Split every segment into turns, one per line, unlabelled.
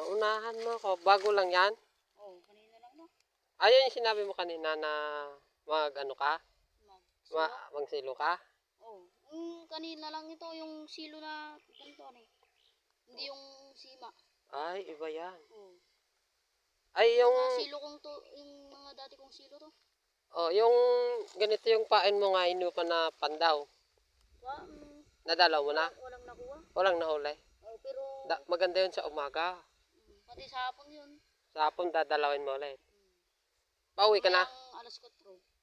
Naunahan mo ako. Bago lang yan.
Oh, kanina lang no.
Ayun yung sinabi mo kanina na mag ano ka?
Mag
Ma magsilo ka?
Oh, mm, kanina lang ito yung silo na ganito ano. eh. Hindi yung sima.
Ay, iba yan.
Oh.
Ay, yung,
Mga silo kong to, yung mga dati kong silo to.
oh, yung ganito yung pain mo nga, inu pa na pandaw.
Wa, mm,
Nadalaw mo na?
walang nakuha.
Walang nahuli.
Oh, pero
Da, maganda yun sa umaga.
Pati sa hapon yun.
Sa hapon, dadalawin mo ulit. Pauwi ka na?
Alas 4.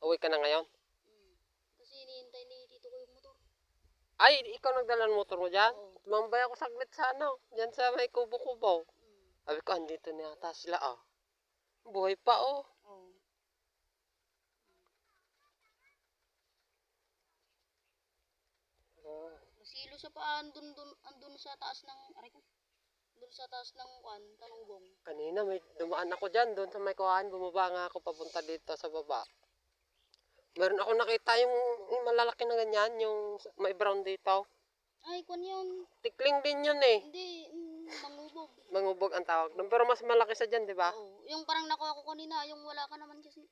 Uwi ka na ngayon?
Mm. Kasi hinihintay ni tito ko yung motor.
Ay, ikaw nagdala ng motor mo dyan?
Oo.
Tumambay ako saglit sa ano, dyan sa may kubo-kubo.
Mm.
Sabi ko, andito na yata sila ah. Buhay pa oh.
Oh.
Ah,
Nasilo siya pa andun, dun, andun sa taas ng, aray ko, dun sa taas ng kwan, talunggong.
kanina may dumaan ako dyan, doon sa may kuhaan, bumaba nga ako papunta dito sa baba. Meron ako nakita yung, yung malalaki na ganyan, yung may brown dito.
Ay, kwan yun.
Tikling din yun eh.
Hindi, mm, mangubog.
Mangubog ang tawag. doon. Pero mas malaki sa dyan, di ba?
Oo. Yung parang nakuha ko kanina, yung wala ka naman kasi.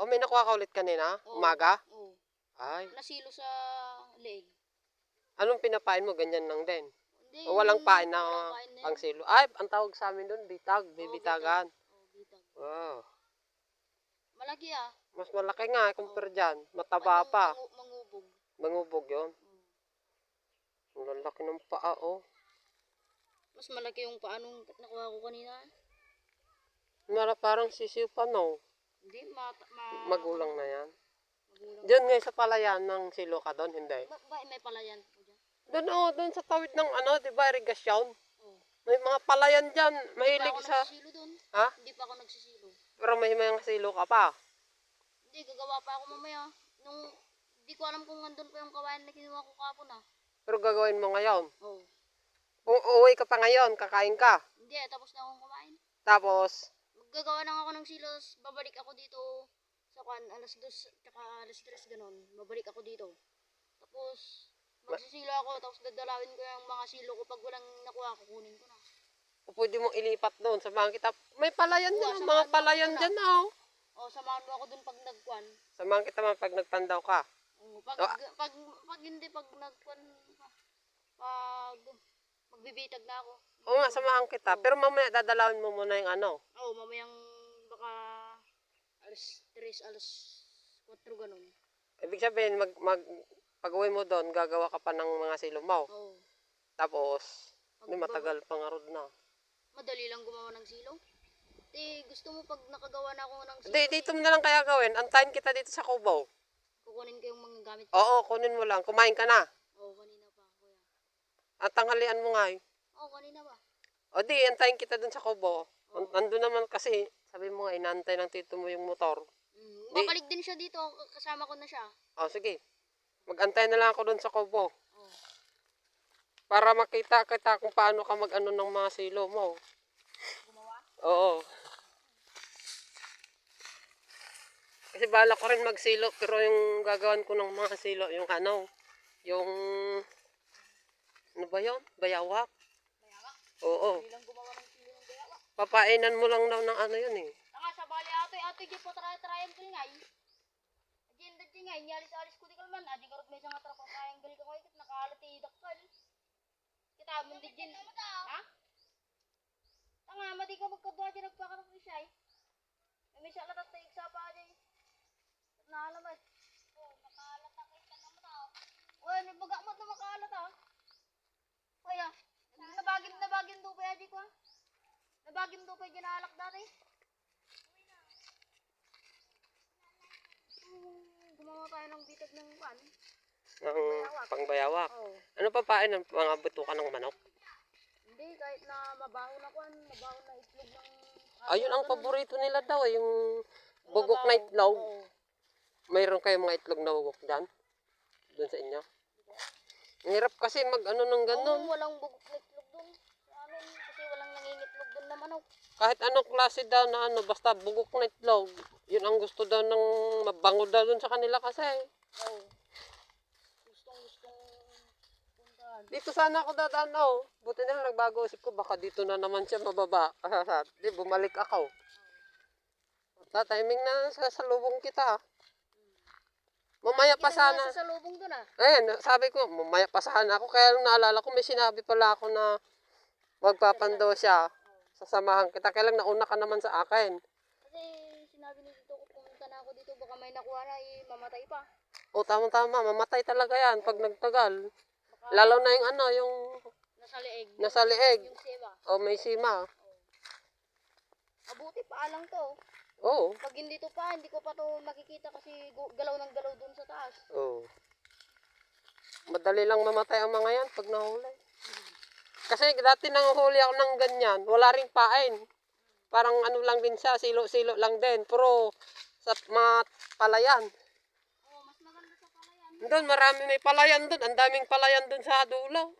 O may nakuha ka ulit kanina?
Oo.
Umaga?
Oo.
Ay,
Nasilo sa leeg.
anong pinapain mo? Ganyan lang din. O walang pain na
walang pain na yun.
pang silo. Ay, ang tawag sa amin doon, bitag, bibitagan.
Oo, bitag.
Wow.
Malaki ah.
Mas malaki nga, compare dyan. Mataba
Anong
pa.
mangu- Mangubog.
Mangubog yun.
Oo.
Ang lalaki ng paa, oh.
Mas malaki yung paanong nakuha ko kanina.
Mara parang sisiw pa, no?
Hindi, ma... ma
Magulang na yan.
Magulang.
Diyan nga sa palayan ng silo ka doon, hindi.
Ba, ba, may palayan po dyan?
Doon, oh, doon sa tawid ng ano, di ba, irigasyon?
Oo.
May mga palayan.
Hindi pa
Mahilig
ako
sa...
nagsisilo dun.
Ha?
Hindi pa ako nagsisilo.
Pero may mga silo ka pa.
Hindi, gagawa pa ako mamaya. Nung, hindi ko alam kung nandun pa yung kawain na kinuha ko kapon ah.
Pero gagawin mo ngayon.
Oo.
U- uwi ka pa ngayon, kakain ka.
Hindi, tapos na akong kumain.
Tapos,
Maggagawa lang ako ng silos, babalik ako dito sa kwan, alas dos, tsaka alas tres, ganun. Babalik ako dito. Tapos, magsisilo ako, tapos dadalawin ko yung mga silo ko. Pag walang nakuha, kukunin ko na.
o pwede mong ilipat doon. Samahan kita. May palayan
Oo,
dyan,
samahan
mga
mo
palayan
ako na.
dyan, oh.
O, samahan mo ako dun pag nagkwan.
Samahan kita man pag nagpandaw ka.
Oo, pag,
Ah.
pag, pag hindi, pag nagkwan, pag magbibitag na ako.
Oo nga, samahan kita. Pero mamaya dadalawin mo muna yung ano.
Oo, mamayang baka alas 3, alas 4 ganun.
Ibig sabihin, mag, mag, pag uwi mo doon, gagawa ka pa ng mga silo mo.
Oo.
Tapos,
Pag-
hindi matagal pang arod na.
Madali lang gumawa ng silo. Di, gusto mo pag nakagawa na ako ng silo,
Hindi, dito mo na lang kaya gawin. Antayin kita dito sa kubo.
kukunin ko yung mga gamit ko.
Oo, kunin mo lang. Kumain ka na.
Oo, kanina pa, kuya.
At tanghalian mo nga eh.
Oo, kanina pa.
O di, antayin kita dun sa kubo. An- Nandun naman kasi, sabi mo nga, inantay ng tito mo yung motor.
Mm,
Di-
babalik din siya dito, kasama ko na siya.
O sige, magantay na lang ako dun sa kubo. Para makita kita kung paano ka mag-ano ng mga silo mo.
Gumawa?
Oo. Kasi bala ko rin magsilo, pero yung gagawan ko ng mga silo, yung ano, yung, ano ba yun? Bayawak?
Bayawa?
Oo.
Hindi lang gumawa ng silo ng bayawa.
Papainan mo lang daw ng ano yun eh.
Saka sa bali ato, ato di po try triangle ngay. Agenda di ngay, nyalis alis ko di kalman. Adi karot may nga trapang triangle ka ngay, nakalati dakal. Kita mo di din. Ha? Tanga, madi ka magkadwa di nagpakarak ni siya eh. May siya latat na igsa pa di. Naalamat. Oh, makalata kay ka na mata. Oy, may baga mo na makalata. Oy, ah. Nabagim nabagim do pa di ko. ah. Nabagim do pa di naalak dati. Hmm, gumawa tayo ng bitag ng pan.
Ng pangbayawak.
Oo.
Ano papain ng mga butukan ng manok?
Hindi, kahit na mabaho na kwan, mabaho na itlog ng...
Ayun ang paborito nila daw, eh, yung bugok na itlog.
Oo.
Mayroon kayong mga itlog na bugok dyan? Doon sa inyo? Ang hirap kasi mag ano ng
Oo,
ganon.
walang bugok na itlog dun. Sa amin, kasi walang nangingitlog dun na manok.
Kahit anong klase daw na ano, basta bugok na itlog. Yun ang gusto daw ng mabango daw dun sa kanila kasi.
Oo. Gustong gustong puntahan.
Dito sana ako dadaan oh. Buti na lang nagbago isip ko. Baka dito na naman siya mababa. Di, bumalik ako. Sa timing na sa salubong kita. Mamaya pa sana.
nasa lubong doon ah.
Ayan, sabi ko, mamaya pa sana ako. Kaya nung naalala ko, may sinabi pala ako na magpapando siya. Sasamahan kita. Kaya lang nauna ka naman sa akin.
Kasi sinabi ni dito ko pumunta na ako dito baka may nakuha na eh, mamatay pa.
O, tama-tama. Mamatay talaga yan pag nagtagal.
Baka
Lalo na yung ano, yung
nasa leeg.
nasa leeg.
Yung seba.
O, may sima.
Mabuti pa lang to.
Oo.
Pag hindi to pa, hindi ko pa to makikita kasi galaw ng galaw doon sa taas.
Oo. Madali lang mamatay ang mga yan pag nahuli. Kasi dati nang huli ako ng ganyan, wala ring pain. Parang ano lang din siya, silo-silo lang din. Pero sa mga palayan.
Oo, mas maganda sa palayan.
Doon, marami may palayan doon. Ang daming palayan doon sa dulo.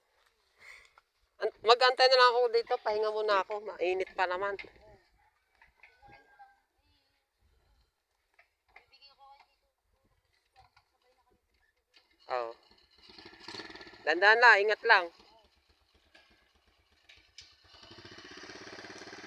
An- Mag-antay na lang ako dito. Pahinga muna ako. Mainit pa naman. Oo. Dandan lang, ingat lang.